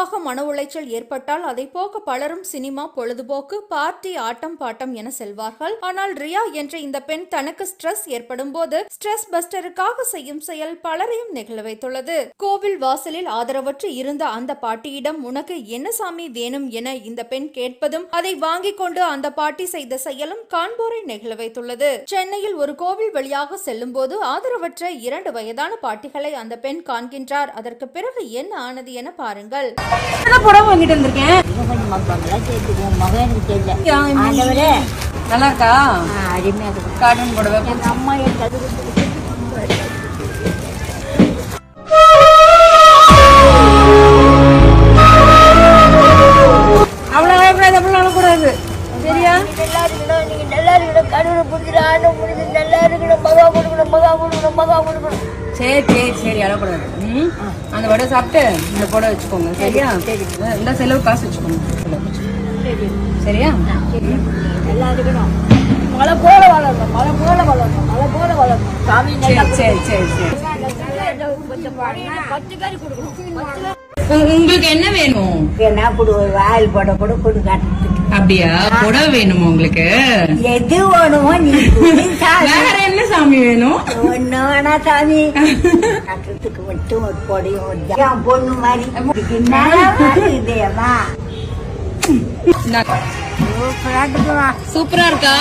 பொதுவாக மன உளைச்சல் ஏற்பட்டால் அதை போக்க பலரும் சினிமா பொழுதுபோக்கு பார்ட்டி ஆட்டம் பாட்டம் என செல்வார்கள். ஆனால் ரியா என்ற இந்த பெண் தனக்கு ஸ்ட்ரெஸ் ஏற்படும் போது ஸ்ட்ரெஸ் பஸ்டருக்காக செய்யும் செயல் பலரையும் நெகிழ வைத்துள்ளது. கோவில் வாசலில் ஆதரவற்று இருந்த அந்த பாட்டியிடம் உனக்கு என்ன சாமி வேணும் என இந்த பெண் கேட்பதும் அதை வாங்கிக் கொண்டு அந்த பாட்டி செய்த செயலும் காண்போரை நெகிழ வைத்துள்ளது. சென்னையில் ஒரு கோவில் வழியாக செல்லும் போது ஆதரவற்ற இரண்டு வயதான பாட்டிகளை அந்த பெண் காண்கின்றார். அதற்கு பிறகு என்ன ஆனது என பாருங்கள். புடவை வாங்கிட்டு வந்திருக்கேன்? நல்லா இருக்கா? அருமையா காட்டன் புடவை. அம்மா நல்லா இருக்கணும். மகா கொடுக்கணும் மகா கொடுக்கணும் மகா கொடுக்கணும். சரி சரி சரி அழக்கூடாது. ம்? அந்த வடை சாப்பிட்டு இந்த புடவை வச்சுக்கோங்க சரியா? இந்த செலவு காசு வச்சுக்கோங்க. சரியா? நல்லா இருக்கணும் மழை போல வளரணும் மழை போல வளரணும் மழை போல வளரணும். சாமி சரி சரி சரி சரி. பத்து கறி கொடுக்கணும். உங்களுக்கு என்ன வேணும்? என்ன கொடு வாயில் போட கூட காட்டுறதுக்கு. அப்படியா? புடவை வேணுமா உங்களுக்கு? எது வேணுமோ நீ. வேற என்ன சாமி வேணும்? ஒண்ணு வேணா சாமி. கட்டுறதுக்கு மட்டும் ஒரு பொடியும் பொண்ணு மாதிரி. சூப்பரா இருக்கா?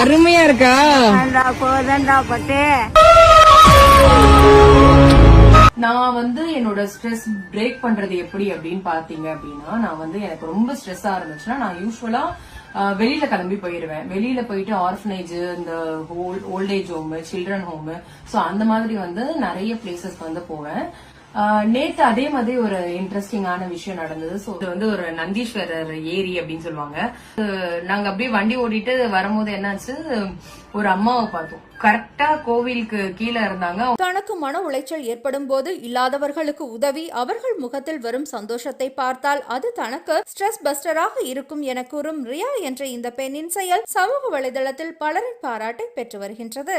அருமையா இருக்கா? போதண்டா பட்டு. நான் வந்து என்னோட ஸ்ட்ரெஸ் பிரேக் பண்றது எப்படி அப்படின்னு பாத்தீங்க அப்படின்னா நான் வந்து எனக்கு ரொம்ப ஸ்ட்ரெஸ்ஸா இருந்துச்சுன்னா நான் யூஸ்வலா வெளியில கிளம்பி போயிருவேன். வெளியில போயிட்டு ஆர்ஃபனேஜ் இந்த old age home children home so அந்த மாதிரி வந்து நிறைய பிளேசஸ் வந்து போவேன். நேத்து அதே மாதிரி ஒரு இன்ட்ரெஸ்டிங்கான விஷயம் நடந்தது. ஸோ இது வந்து ஒரு நந்தீஸ்வரர் ஏரி அப்படின்னு சொல்லுவாங்க. நாங்கள் நாங்க அப்படியே வண்டி ஓடிட்டு வரும்போது என்னாச்சு? ஒரு அம்மாவை பார்த்தோம். கரெக்டா கோவிலுக்கு கீழே இருந்தாங்க. தனக்கு மன உளைச்சல் ஏற்படும் போது இல்லாதவர்களுக்கு உதவி அவர்கள் முகத்தில் வரும் சந்தோஷத்தை பார்த்தால் அது தனக்கு ஸ்ட்ரெஸ் பஸ்டராக இருக்கும் என கூறும் ரியா என்ற இந்த பெண்ணின் செயல் சமூக வலைதளத்தில் பலரின் பாராட்டை பெற்று வருகின்றது.